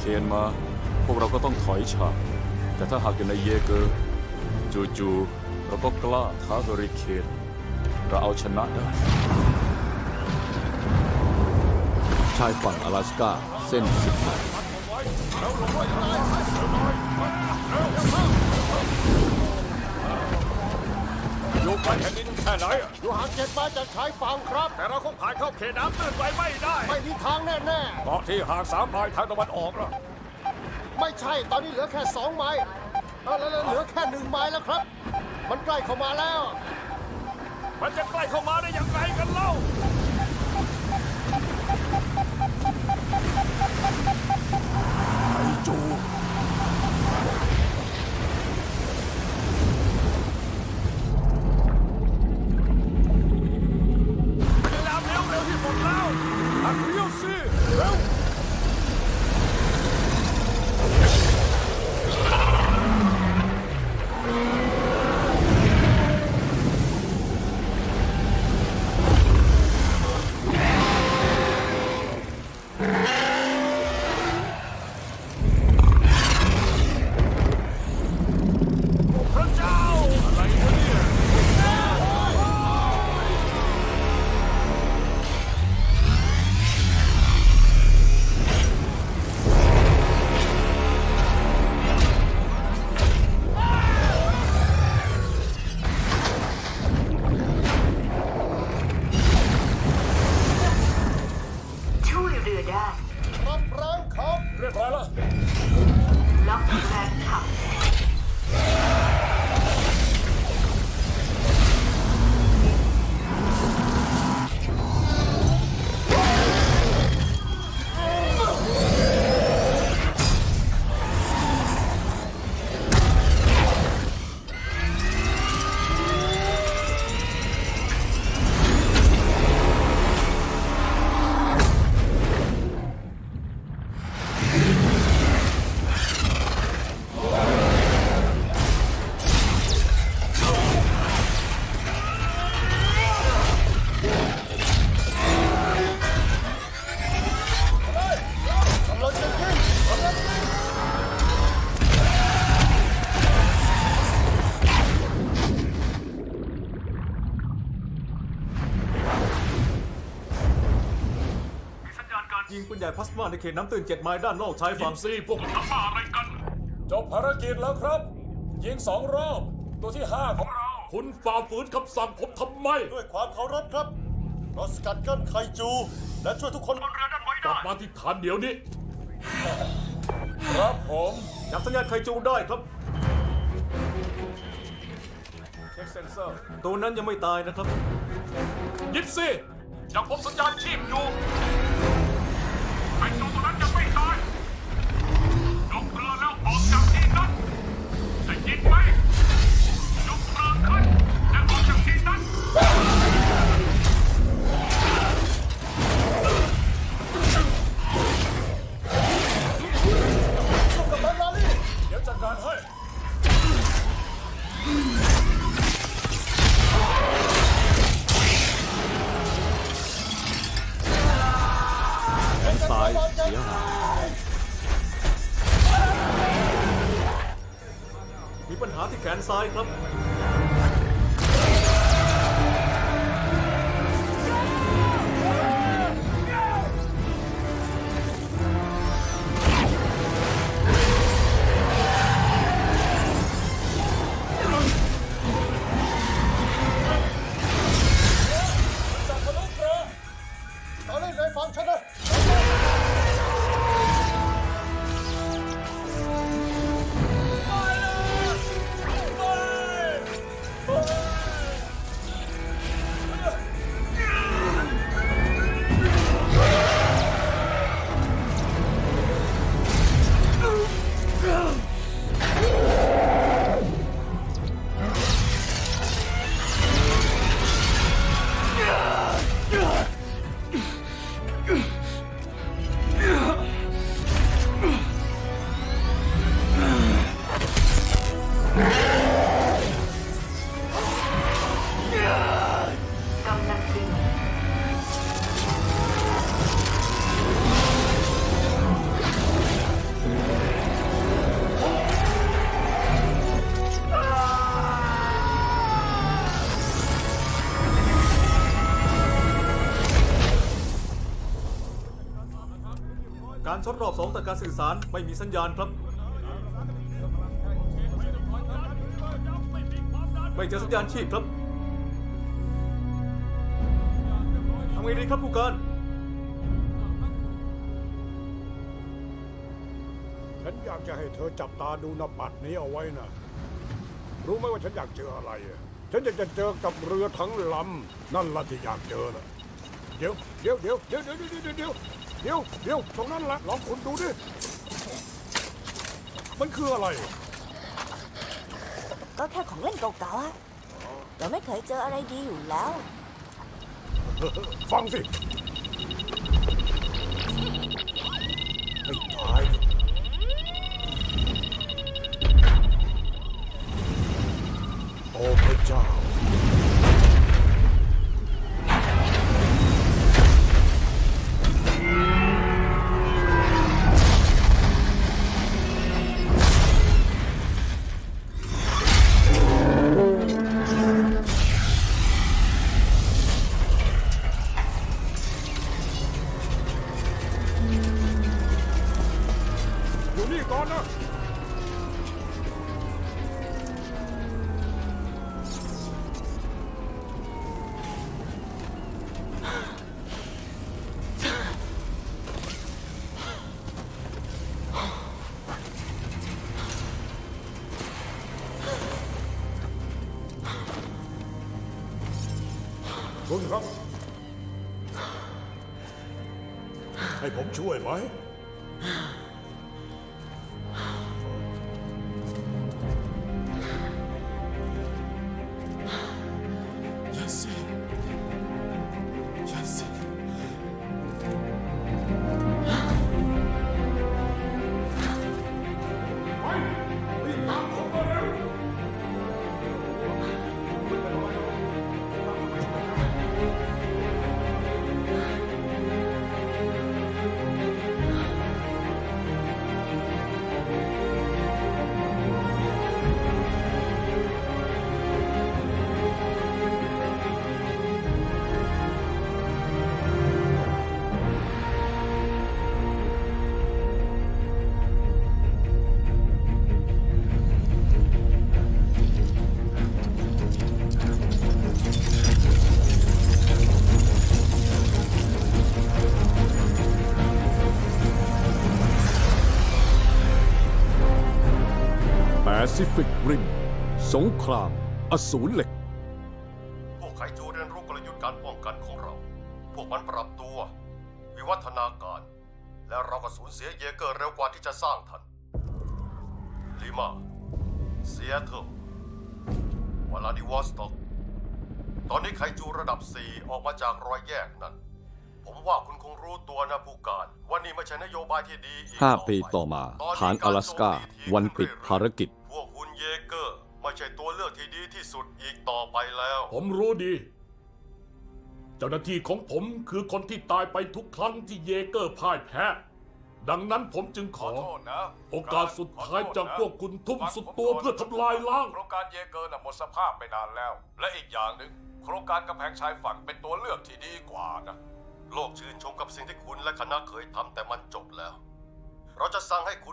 เคนมา พวกเราก็ต้องถอยฉาก แต่ถ้าหากอยู่ในเยเกอร์จู่ๆเราก็กล้าท้าเฮอริเคน เราเอาชนะได้ ชายฝั่ง阿拉斯กาเส้นสิบไมล์ อยู่ไกลแผ่นดินแ ค่ไหนอะอยู่ห่างเจ็ดไม้จากชายฝั่งครับ แต่เราคงผ่านเข้าเขตน้ำตื้นไปไม่ได้ไม่มีทางแน่เกาะที่ห่างสามไมล์ทางตะวันออกละๆ ไม่ใช่ตอนนี้เหลือแค่สองไม้เออแล้วแล้วเหลือแค่หนึ่งไม้แล้วครับ มันใกล้เข้ามาแล้ว มันจะใกล้เข้ามาได้อย่างไรกันเล่า ไอจู ได้รับแรงครับ เรียบร้อยแล้ว ล็อกแรงขับ ใหญ่พลาสมาในเขตน้ำตื้นเจ็ดไมล์ด้านนอกชายฝั่งสี่พวกทำบ้าอะไรกัน จบภารกิจแล้วครับ ยิงสองรอบ ตัวที่ห้าของเรา คุณฝ่าฝืนคำสั่งผมทำไมด้วยความเคารพครับ เราสกัดกั้นไคจู และช่วยทุกคนบนเรือนั้นไว้กลัได้บมาที่ฐานเดี๋ยวนี้ ครับผมจับสัญญาณไคจูได้ครับ เช็คเซนเซอร์ ตัวนั้นยังไม่ตายนะครับ ยิปซี่ยังพบสัญญาณชีพอยู่ายเสียหายมีปัญหาที่แขนซ้ายครับ ทดรอบสองแต่การสื่อสารไม่มีสัญญาณครับ ไม่เจอสัญญาณชีพครับทำไงดีครับผู้การฉันอยากจะให้เธอจับตาดูนบัตรนี้เอาไว้นะ รู้ไหมว่าฉันอยากเจออะไร ฉันอยากจะเจอกับเรือทั้งลำ นั่นละที่อยากเจอนะเดี๋ยวเดี๋ยวเดี๋ยวเดี๋ยวเดี๋ยวเดี๋ยว เดี๋ยวเดี๋ยวเดี๋ยวตรงนั้นละลองคุณดูดิ มันคืออะไร ก็แค่ของเล่นเก่าๆอะเราไม่เคยเจออะไรดีอยู่แล้ว ฟังสิ con đó Vâng không Hay bóng chú ấy ซิฟิกริม สงคราม อสูรเหล็ก พวกไคจูเรียนรู้กลยุทธ์การป้องกันของเรา พวกมันปรับตัว วิวัฒนาการ และเราก็สูญเสียเยเกอร์เร็วกว่าที่จะสร้างทัน ลิมาเซียเทิลวลาดิวอสต็อก ตอนนี้ไคจูระดับ 4 ออกมาจากรอยแยกนั้น ผมว่าคุณคงรู้ตัวนะผู้การว่านี่ไม่ใช่นโยบายที่ดีอีก5ปีต่อมา ฐาน阿拉สกาวันปิดภารกิจพวกคุณ เยเกอร์ ไม่ใช่ตัวเลือกที่ดีที่สุดอีกต่อไปแล้ว ผมรู้ดี เจ้าหน้าที่ของผมคือคนที่ตายไปทุกครั้งที่เยเกอร์พ่ายแพ้ ดังนั้นผมจึงขอโอกาสสุดท้ายจากพวกคุณทุ่มสุดตัวเพื่อทำลายล้าง โครงการเยเกอร์น่ะหมดสภาพไปนานแล้ว และอีกอย่างหนึ่งโครงการกำแพงชายฝั่งเป็นตัวเลือกที่ดีกว่านะโลกชื่นชมกับสิ่งที่คุณและคณะเคยทำแต่มันจบแล้ว เราจะสั่งให้คุณ